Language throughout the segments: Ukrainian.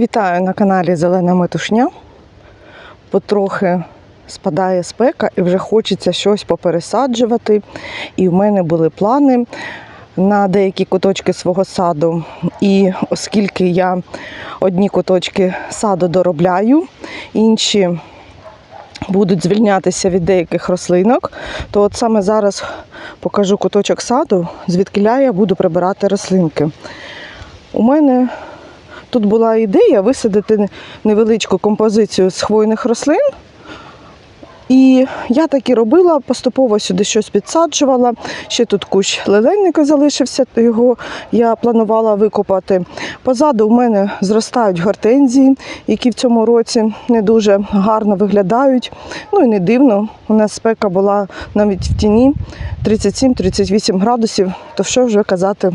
Вітаю на каналі Зелена Метушня. Потрохи спадає спека і вже хочеться щось попересаджувати. І в мене були плани на деякі куточки свого саду. І оскільки я одні куточки саду доробляю, інші будуть звільнятися від деяких рослинок, то от саме зараз покажу куточок саду, звідки я буду прибирати рослинки. У мене Тут була ідея висадити невеличку композицію з хвойних рослин. І я так і робила, поступово сюди щось підсаджувала. Ще тут кущ леленника залишився, його я планувала викопати. Позаду в мене зростають гортензії, які в цьому році не дуже гарно виглядають. Ну і не дивно, у нас спека була навіть в тіні 37-38 градусів, то що вже казати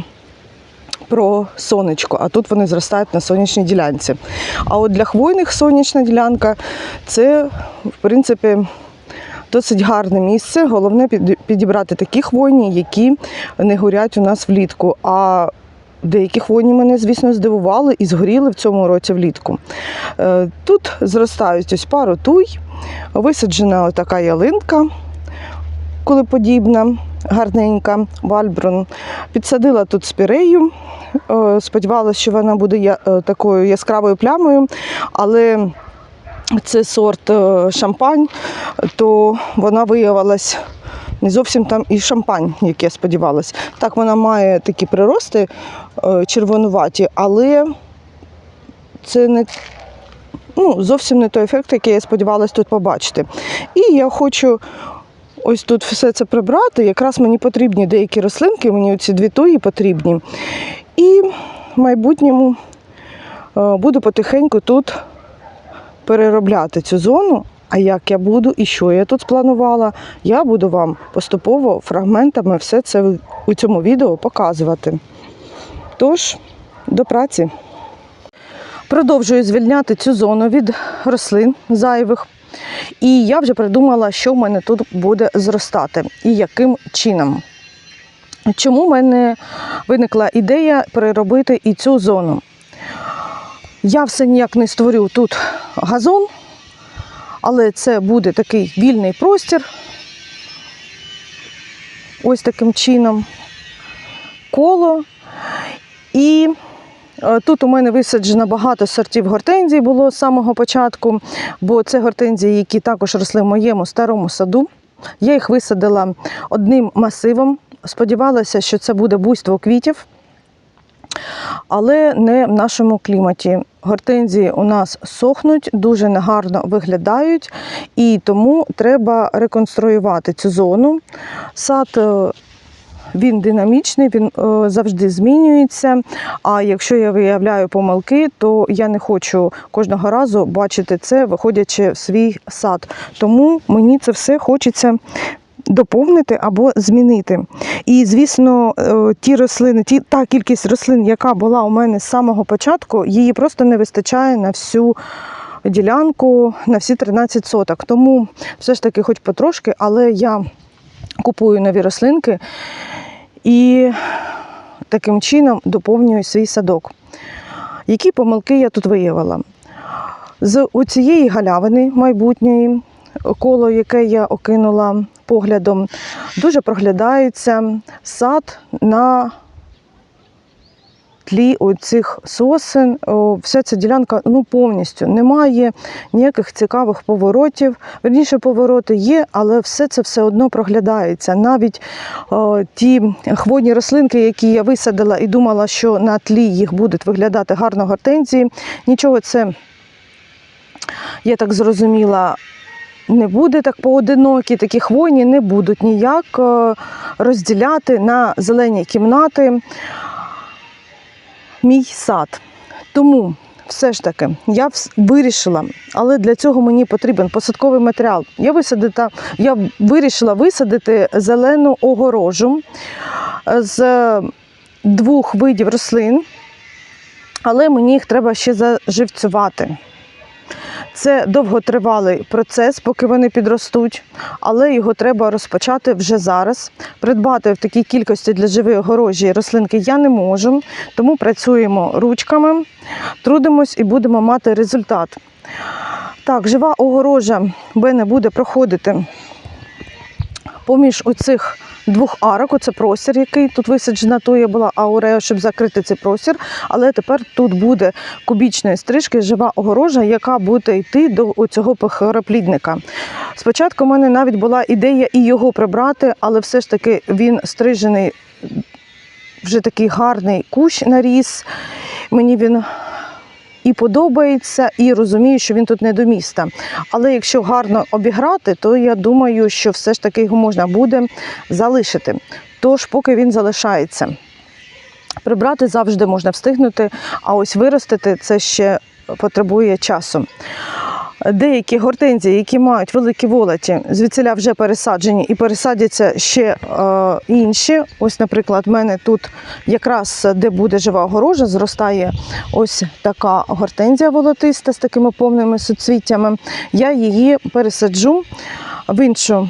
про сонечко, а тут вони зростають на сонячній ділянці. А от для хвойних сонячна ділянка це, в принципі, досить гарне місце. Головне підібрати такі хвойні, які не горять у нас влітку. А деякі хвойні мене, звісно, здивували і згоріли в цьому році влітку. Е, Тут зростають ось пару туй, висаджена така ялинка кулеподібна, гарненька, вальброн. Підсадила тут спірею. Е, Сподівалася, що вона буде е, такою яскравою плямою, але це сорт е, шампань, то вона виявилась не зовсім там і шампань, як я сподівалась. Так, вона має такі прирости червонуваті, але це не ну, зовсім не той ефект, який я сподівалась тут побачити. І я хочу ось тут все це прибрати. Якраз мені потрібні деякі рослинки, мені ці дві туї потрібні. І в майбутньому е, буду потихеньку тут переробляти цю зону. А як я буду і що я тут спланувала, я буду вам поступово фрагментами все це у цьому відео показувати. Тож, до праці. Продовжую звільняти цю зону від рослин зайвих. І я вже придумала, що в мене тут буде зростати і яким чином. Чому в мене виникла ідея переробити і цю зону? Я все ніяк не створю тут газон, але це буде такий вільний простір. Ось таким чином. Коло. І Тут у мене висаджено багато сортів гортензій було з самого початку, бо це гортензії, які також росли в моєму старому саду. Я їх висадила одним масивом. Сподівалася, що це буде буйство квітів, але не в нашому кліматі. Гортензії у нас сохнуть, дуже негарно виглядають, і тому треба реконструювати цю зону. Сад е, він динамічний, він е, завжди змінюється. А якщо я виявляю помилки, то я не хочу кожного разу бачити це, виходячи в свій сад. Тому мені це все хочеться. Доповнити або змінити. І, звісно, е, ті рослини, ті, та кількість рослин, яка була у мене з самого початку, її просто не вистачає на всю ділянку, на всі 13 соток. Тому все ж таки, хоч потрошки, але я купую нові рослинки і таким чином доповнюю свій садок. Які помилки я тут виявила? З цієї галявини майбутньої, коло яке я окинула поглядом, дуже проглядається сад на тлі оцих сосен. Вся ця ділянка ну, повністю немає ніяких цікавих поворотів. Верніше, повороти є, але все це все одно проглядається. Навіть о, ті хвойні рослинки, які я висадила і думала, що на тлі їх будуть виглядати гарно гортензії, нічого це, я так зрозуміла, не буде так поодинокі, такі хвойні не будуть ніяк розділяти на зелені кімнати мій сад. Тому все ж таки я вирішила, але для цього мені потрібен посадковий матеріал. Я, висадила, я вирішила висадити зелену огорожу е, з двох видів рослин, але мені їх треба ще заживцювати. Це довготривалий процес, поки вони підростуть, але його треба розпочати вже зараз. Придбати в такій кількості для живої огорожі рослинки я не можу, тому працюємо ручками, трудимось і будемо мати результат. Так, жива огорожа в мене буде проходити поміж оцих двох арок. Оце простір, який тут висаджена, то я була аурея, щоб закрити цей простір. Але тепер тут буде кубічної стрижки жива огорожа, яка буде йти до цього похороплідника. Спочатку в мене навіть була ідея і його прибрати, але все ж таки він стрижений вже такий гарний кущ наріс. Мені він і подобається, і розумію, що він тут не до міста. Але якщо гарно обіграти, то я думаю, що все ж таки його можна буде залишити. Тож, поки він залишається. Прибрати завжди можна встигнути, а ось виростити це ще потребує часу. Деякі гортензії, які мають великі волоті, звідсіля вже пересаджені і пересадяться ще е, інші. Ось, наприклад, в мене тут якраз де буде жива огорожа, зростає ось така гортензія волотиста з такими повними суцвіттями. Я її пересаджу в іншу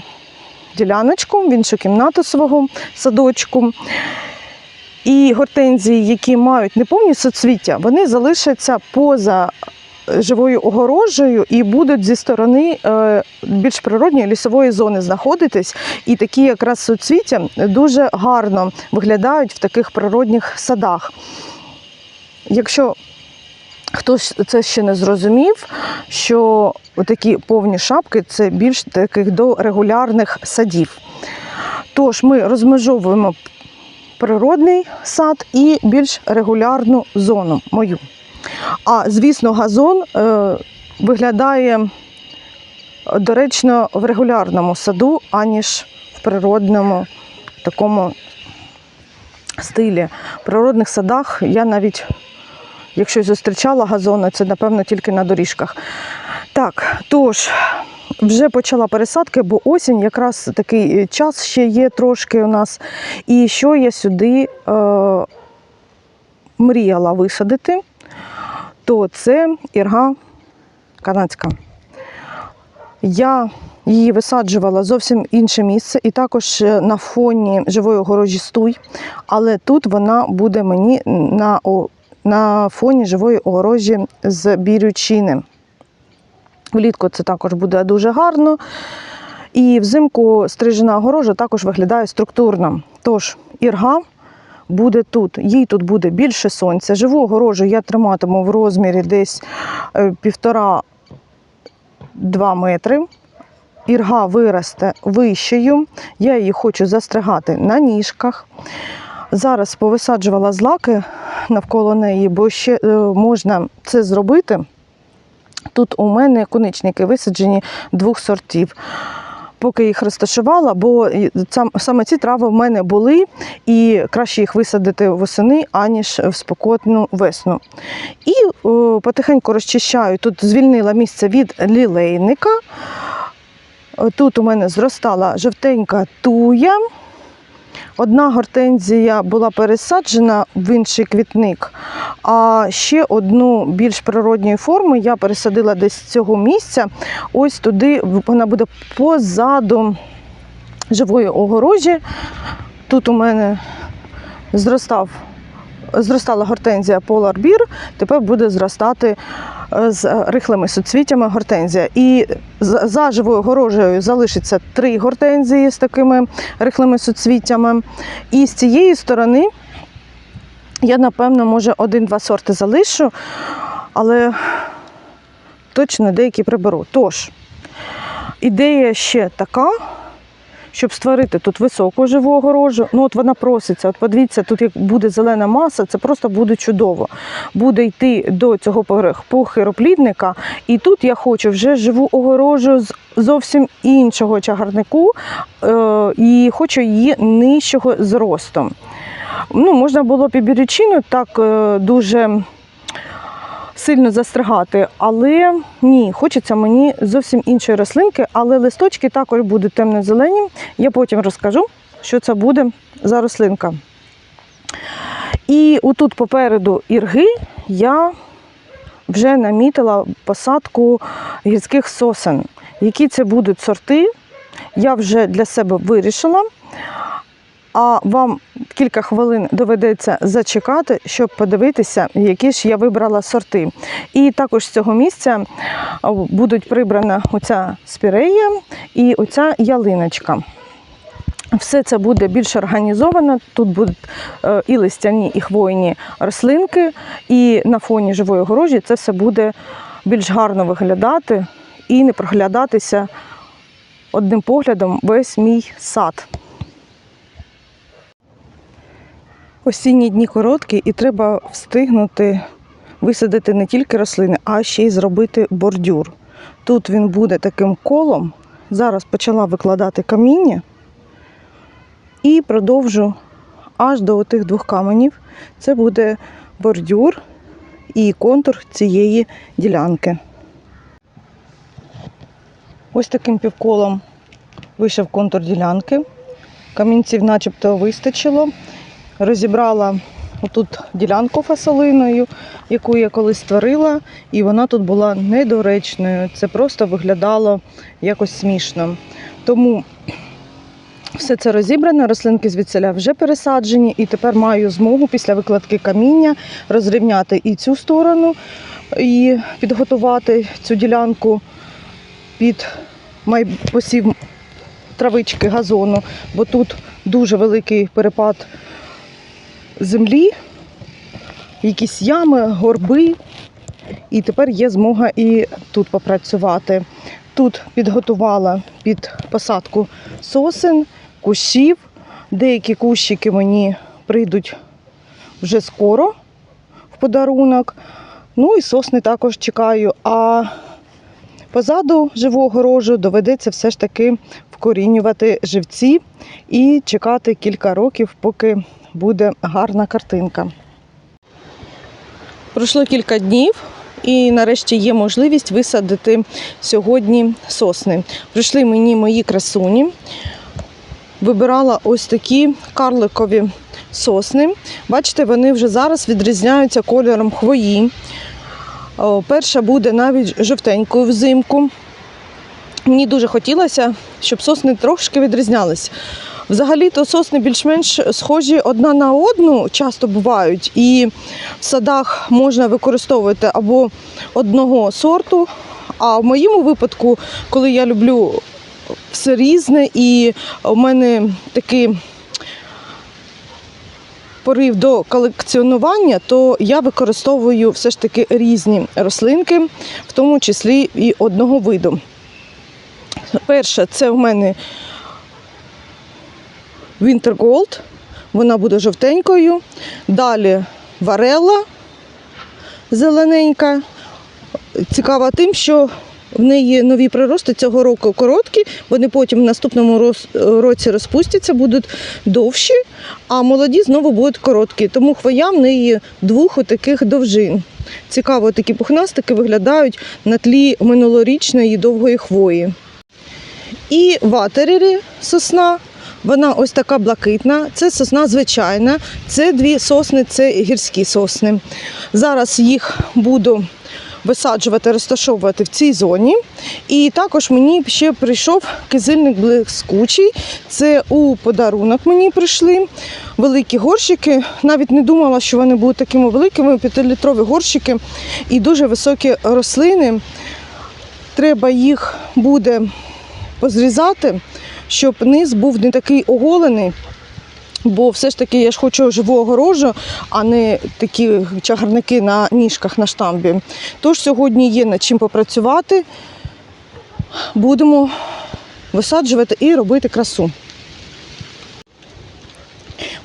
діляночку, в іншу кімнату свого садочку. І гортензії, які мають неповні соцвіття, вони залишаться поза живою огорожею і будуть зі сторони е, більш природньої лісової зони знаходитись. І такі якраз соцвіття дуже гарно виглядають в таких природних садах. Якщо хтось це ще не зрозумів, що такі повні шапки це більш таких до регулярних садів. Тож ми розмежовуємо природний сад і більш регулярну зону мою. А звісно, газон е, виглядає доречно в регулярному саду, аніж в природному такому стилі. В природних садах я навіть, якщо зустрічала газони, це напевно тільки на доріжках. Так, тож. Вже почала пересадки, бо осінь якраз такий час ще є трошки у нас. І що я сюди е, мріяла висадити, то це ірга канадська. Я її висаджувала зовсім інше місце, і також на фоні живої огорожі стуй, але тут вона буде мені на, на фоні живої огорожі з бірючини. Влітку це також буде дуже гарно. І взимку стрижена огорожа також виглядає структурно. Тож ірга буде тут. Їй тут буде більше сонця. Живу огорожу я триматиму в розмірі десь е, півтора-два метри. Ірга виросте вищею. Я її хочу застригати на ніжках. Зараз повисаджувала злаки навколо неї, бо ще е, можна це зробити. Тут у мене коничники висаджені двох сортів. Поки їх розташувала, бо саме ці трави в мене були, і краще їх висадити восени, аніж в спокотну весну. І о, потихеньку розчищаю. Тут звільнила місце від лілейника. Е, Тут у мене зростала жовтенька туя. Одна гортензія була пересаджена в інший квітник, а ще одну більш природньої форми я пересадила десь з цього місця. Ось туди вона буде позаду живої огорожі. Тут у мене зростав, зростала гортензія Polar Bear, тепер буде зростати е, з рихлими суцвіттями гортензія. І за живою огорожею залишиться три гортензії з такими рихлими суцвіттями. І з цієї сторони я, напевно, може, один-два сорти залишу, але точно деякі приберу. Тож, ідея ще така, щоб створити тут високу живу огорожу. Ну, от вона проситься. От подивіться, тут як буде зелена маса, це просто буде чудово. Буде йти до цього похи- похироплідника, і тут я хочу вже живу огорожу з зовсім іншого чагарнику, е, і хочу її нижчого зросту. Ну, можна було б і бірючину так е, дуже сильно застригати, але ні, хочеться мені зовсім іншої рослинки, але листочки також будуть темно-зелені. Я потім розкажу, що це буде за рослинка. І отут попереду ірги я вже намітила посадку гірських сосен. Які це будуть сорти, я вже для себе вирішила. А вам кілька хвилин доведеться зачекати, щоб подивитися, які ж я вибрала сорти. І також з цього місця будуть прибрана оця спірея і оця ялиночка. Все це буде більш організовано. Тут будуть е, і листяні, і хвойні рослинки, і на фоні живої огорожі це все буде більш гарно виглядати і не проглядатися одним поглядом весь мій сад. Осінні дні короткі, і треба встигнути висадити не тільки рослини, а ще й зробити бордюр. Тут він буде таким колом. Зараз почала викладати каміння і продовжу аж до тих двох каменів. Це буде бордюр і контур цієї ділянки. Ось таким півколом вийшов контур ділянки. Камінців начебто вистачило. Розібрала отут ділянку фасолиною, яку я колись створила, і вона тут була недоречною. Це просто виглядало якось смішно. Тому все це розібрано, рослинки звідсіля вже пересаджені, і тепер маю змогу після викладки каміння розрівняти і цю сторону, і підготувати цю ділянку під посів травички газону, бо тут дуже великий перепад землі, якісь ями, горби. І тепер є змога і тут попрацювати. Тут підготувала під посадку сосен, кущів. Деякі кущики мені прийдуть вже скоро в подарунок. Ну і сосни також чекаю. А позаду живого рожу доведеться все ж таки вкорінювати живці і чекати кілька років, поки буде гарна картинка. Пройшло кілька днів, і нарешті є можливість висадити сьогодні сосни. Прийшли мені мої красуні. Вибирала ось такі карликові сосни. Бачите, вони вже зараз відрізняються кольором хвої. Перша буде навіть жовтенькою взимку. Мені дуже хотілося, щоб сосни трошки відрізнялись. Взагалі-то сосни більш-менш схожі одна на одну, часто бувають, і в садах можна використовувати або одного сорту. А в моєму випадку, коли я люблю все різне, і у мене такий порив до колекціонування, то я використовую все ж таки різні рослинки, в тому числі і одного виду. Перше, це в мене Winter Gold, вона буде жовтенькою. Далі варела зелененька. Цікава тим, що в неї нові прирости цього року короткі, вони потім в наступному році розпустяться, будуть довші, а молоді знову будуть короткі. Тому хвоя в неї двох таких довжин. Цікаво, такі пухнастики виглядають на тлі минулорічної довгої хвої. І ватерері сосна. Вона ось така блакитна, це сосна звичайна, це дві сосни, це гірські сосни. Зараз їх буду висаджувати, розташовувати в цій зоні. І також мені ще прийшов кизильник блискучий. Це у подарунок мені прийшли великі горщики. Навіть не думала, що вони будуть такими великими, п'ятилітрові горщики і дуже високі рослини. Треба їх буде позрізати, щоб низ був не такий оголений. Бо все ж таки я ж хочу живу огорожу, а не такі чагарники на ніжках на штамбі. Тож сьогодні є над чим попрацювати. Будемо висаджувати і робити красу.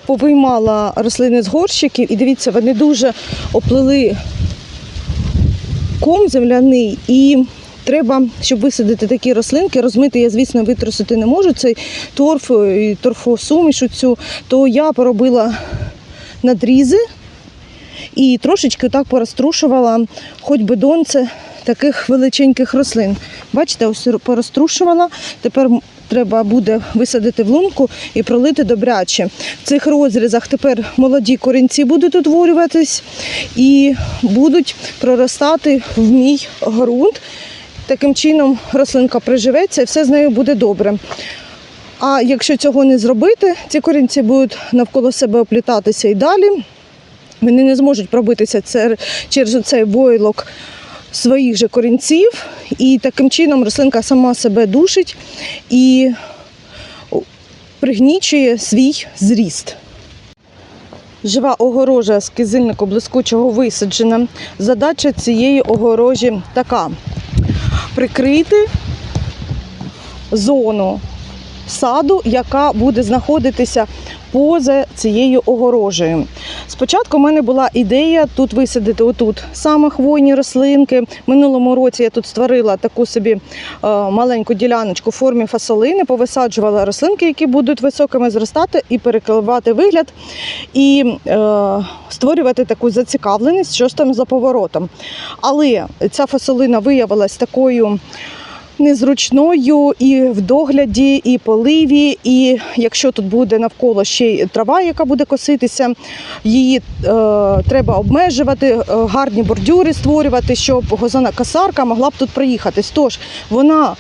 Повиймала рослини з горщиків і дивіться, вони дуже оплели ком земляний і треба, щоб висадити такі рослинки, розмити я, звісно, витрусити не можу. Цей торф і торфосуміш цю, то я поробила надрізи і трошечки так порозтрушувала хоч би донце таких величеньких рослин. Бачите, ось порозтрушувала. Тепер треба буде висадити в лунку і пролити добряче. В цих розрізах тепер молоді корінці будуть утворюватись і будуть проростати в мій ґрунт. Таким чином рослинка приживеться і все з нею буде добре. А якщо цього не зробити, ці корінці будуть навколо себе оплітатися і далі. Вони не зможуть пробитися через цей войлок своїх же корінців, і таким чином рослинка сама себе душить і пригнічує свій зріст. Жива огорожа з кизильнику блискучого висаджена. Задача цієї огорожі така: прикрити зону саду, яка буде знаходитися поза цією огорожею. Спочатку в мене була ідея тут висадити отут саме хвойні рослинки. Минулому році я тут створила таку собі е, маленьку діляночку в формі фасолини, повисаджувала рослинки, які будуть високими зростати, і перекривати вигляд, і е, створювати таку зацікавленість, що ж там за поворотом. Але ця фасолина виявилась такою незручною і в догляді, і поливі. І якщо тут буде навколо ще й трава, яка буде коситися, її е, треба обмежувати, е, гарні бордюри створювати, щоб гозана косарка могла б тут проїхатись. Тож вона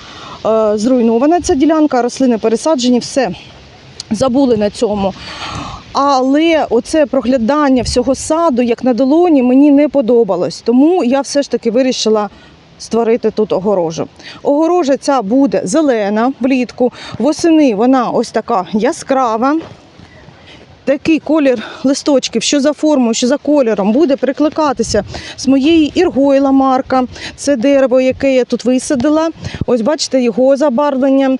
е, зруйнована, ця ділянка, рослини пересаджені, все. Забули на цьому. Але оце проглядання всього саду, як на долоні, мені не подобалось. Тому я все ж таки вирішила створити тут огорожу. Огорожа ця буде зелена влітку. Восени вона ось така яскрава. Такий колір листочків, що за формою, що за кольором, буде прикликатися з моєї іргойла марка. Це дерево, яке я тут висадила. Ось бачите його забарвлення.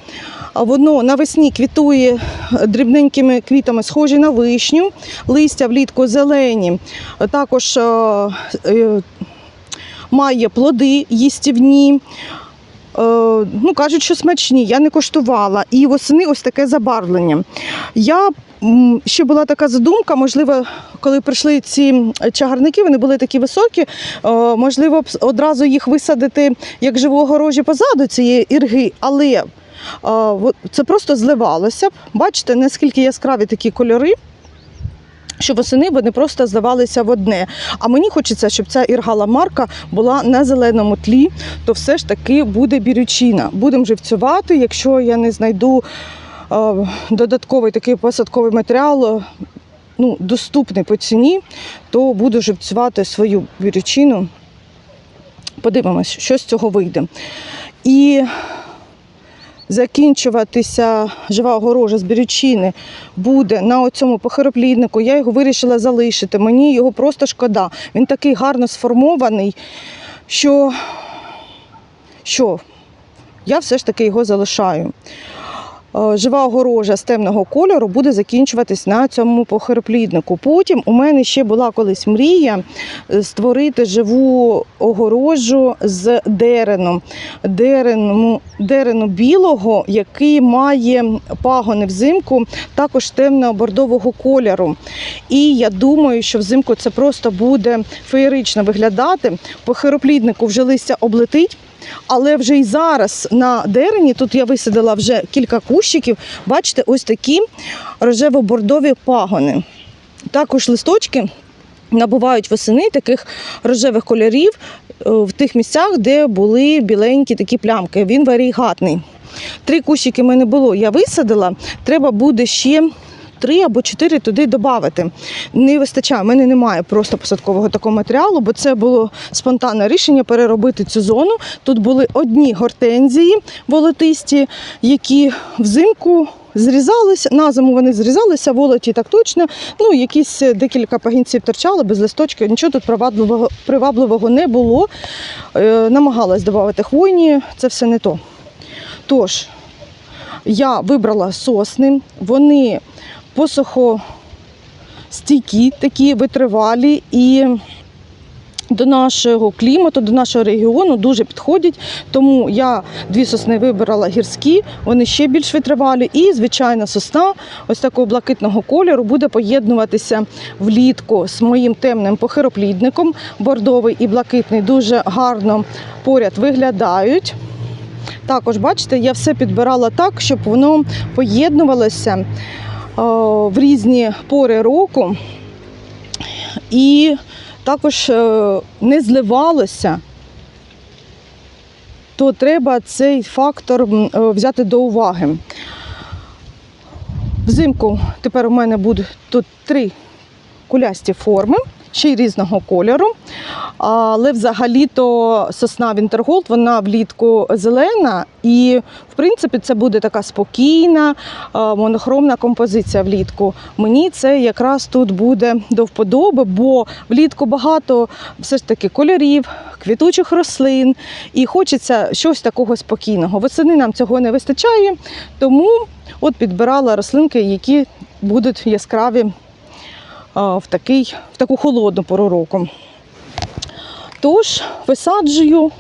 Воно навесні квітує дрібненькими квітами, схожі на вишню, листя влітку зелені. Також е, е, має плоди їстівні. Е, Ну, кажуть, що смачні, я не коштувала. І восени ось таке забарвлення. Я ще була така задумка, можливо, коли прийшли ці чагарники, вони були такі високі, е, можливо, одразу їх висадити як живу огорожі позаду цієї ірги, але е, це просто зливалося б. Бачите, наскільки яскраві такі кольори. Що восени вони просто здавалися в одне. А мені хочеться, щоб ця іргала марка була на зеленому тлі, то все ж таки буде бірючина. Будемо живцювати, якщо я не знайду е, додатковий такий посадковий матеріал, е, ну, доступний по ціні, то буду живцювати свою бірючину. Подивимось, що з цього вийде. І закінчуватися жива огорожа з бірючини буде на оцьому похоропліднику. Я його вирішила залишити. Мені його просто шкода. Він такий гарно сформований, що, що я все ж таки його залишаю. Е, Жива огорожа з темного кольору буде закінчуватись на цьому похоропліднику. Потім у мене ще була колись мрія е, створити живу огорожу з дереном. Дерену, дерену білого, який має пагони взимку, також темно-бордового кольору. І я думаю, що взимку це просто буде феєрично виглядати. По хиропліднику вже листя облетить. Але вже і зараз на дерені, тут я висадила вже кілька кущиків, бачите, ось такі рожево-бордові пагони. Також листочки набувають восени таких рожевих кольорів е, в тих місцях, де були біленькі такі плямки. Він варігатний. Три кущики в мене було, я висадила. Треба буде ще три або чотири туди додати. Не вистачає, в мене немає просто посадкового такого матеріалу, бо це було спонтанне рішення переробити цю зону. Тут були одні гортензії волотисті, які взимку. Зрізалися, на зиму вони зрізалися, волоті так точно. Ну, якісь декілька пагінців торчали без листочків, нічого тут привабливого, привабливого не було. Е, намагалась додати хвойні, це все не то. Тож, я вибрала сосни, вони посухостійкі, такі витривалі і до нашого клімату, до нашого регіону дуже підходять. Тому я дві сосни вибрала гірські, вони ще більш витривалі. І звичайна сосна ось такого блакитного кольору буде поєднуватися влітку з моїм темним похироплідником. Бордовий і блакитний дуже гарно поряд виглядають. Також, бачите, я все підбирала так, щоб воно поєднувалося в різні пори року і також е, не зливалося. То треба цей фактор е, взяти до уваги. Взимку тепер у мене будуть тут три кулясті форми, ще й різного кольору. Але взагалі-то сосна Вінтерголд, вона влітку зелена, і в принципі це буде така спокійна, е, монохромна композиція влітку. Мені це якраз тут буде до вподоби, бо влітку багато все ж таки кольорів, квітучих рослин, і хочеться щось такого спокійного. Восени нам цього не вистачає, тому от підбирала рослинки, які будуть яскраві в, такий, в таку холодну пору року. Тож висаджую.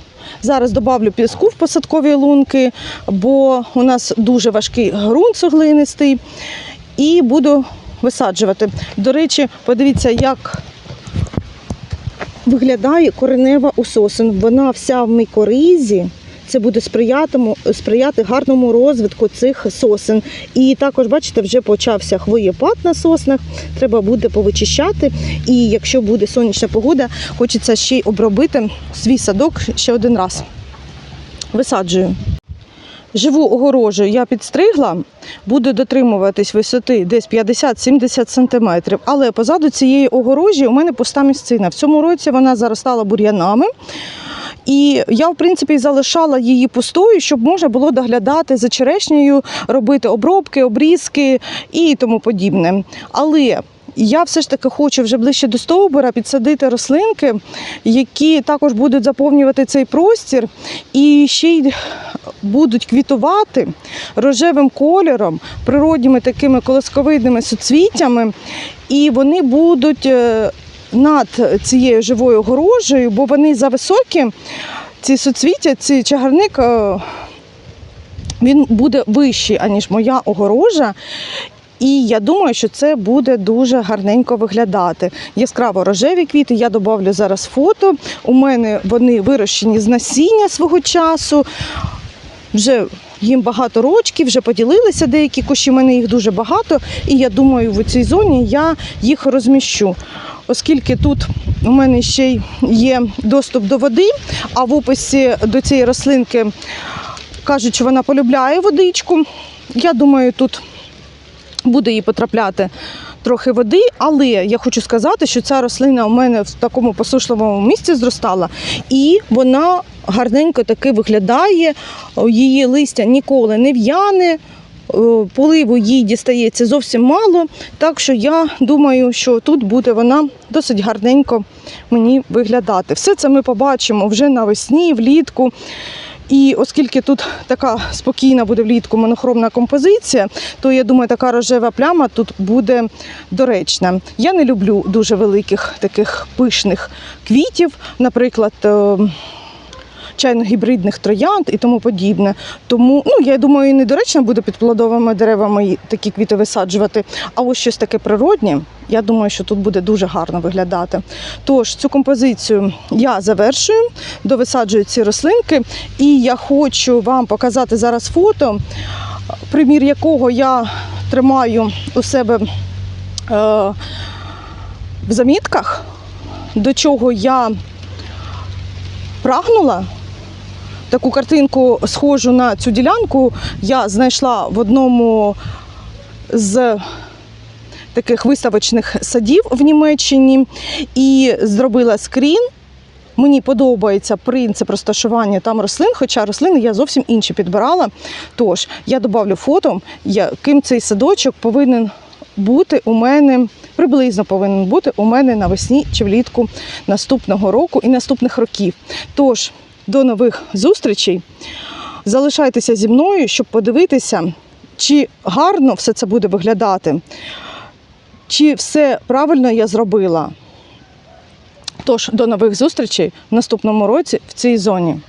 Зараз додавлю піску в посадкові лунки, бо у нас дуже важкий ґрунт суглинистий. І буду висаджувати. До речі, подивіться, як виглядає коренева у сосен. Вона вся в мікоризі. Це буде сприяти гарному розвитку цих сосен. І також, бачите, вже почався хвоєпад на соснах. Треба буде повичищати. І якщо буде сонячна погода, хочеться ще й обробити свій садок ще один раз. Висаджую. Живу огорожу я підстригла, буду дотримуватись висоти десь 50-70 см. Але позаду цієї огорожі у мене пуста місцина. В цьому році вона заростала бур'янами. І я, в принципі, залишала її пустою, щоб можна було доглядати за черешнею, робити обробки, обрізки і тому подібне. Але я все ж таки хочу вже ближче до стовбура підсадити рослинки, які також будуть заповнювати цей простір і ще й будуть квітувати рожевим кольором, природніми такими колосковидними суцвіттями, і вони будуть е, над цією живою огорожею, бо вони зависокі, ці суцвіття, цей чагарник. е, Він буде вищий, аніж моя огорожа, і я думаю, що це буде дуже гарненько виглядати. Яскраво рожеві квіти. Я додавлю зараз фото. У мене вони вирощені з насіння свого часу. Вже їм багато рочків, вже поділилися деякі кущі. У мене їх дуже багато. І я думаю, в цій зоні я їх розміщу. Оскільки тут у мене ще й є доступ до води, а в описі до цієї рослинки кажуть, що вона полюбляє водичку. Я думаю, тут буде їй потрапляти трохи води, але я хочу сказати, що ця рослина у мене в такому посушливому місці зростала, і вона гарненько таки виглядає. Її листя ніколи не в'яне. Е, Поливу їй дістається зовсім мало, так що я думаю, що тут буде вона досить гарненько мені виглядати. Все це ми побачимо вже навесні, влітку. І оскільки тут така спокійна буде влітку монохромна композиція, то я думаю, така рожева пляма тут буде доречна. Я не люблю дуже великих таких пишних квітів, наприклад. Е, Чайно-гібридних троянд і тому подібне. Тому ну я думаю, недоречно буде під плодовими деревами такі квіти висаджувати. А ось щось таке природнє. Я думаю, що тут буде дуже гарно виглядати. Тож цю композицію я завершую, довисаджую ці рослинки, і я хочу вам показати зараз фото, примір якого я тримаю у себе е, в замітках, до чого я прагнула. Таку картинку схожу на цю ділянку я знайшла в одному з таких виставочних садів в Німеччині і зробила скрін. Мені подобається принцип розташування там рослин, хоча рослини я зовсім інші підбирала. Тож я додавлю фото, яким цей садочок повинен бути у мене, приблизно повинен бути у мене навесні чи влітку наступного року і наступних років. Тож, до нових зустрічей. Залишайтеся зі мною, щоб подивитися, чи гарно все це буде виглядати, чи все правильно я зробила. Тож, до нових зустрічей в наступному році в цій зоні.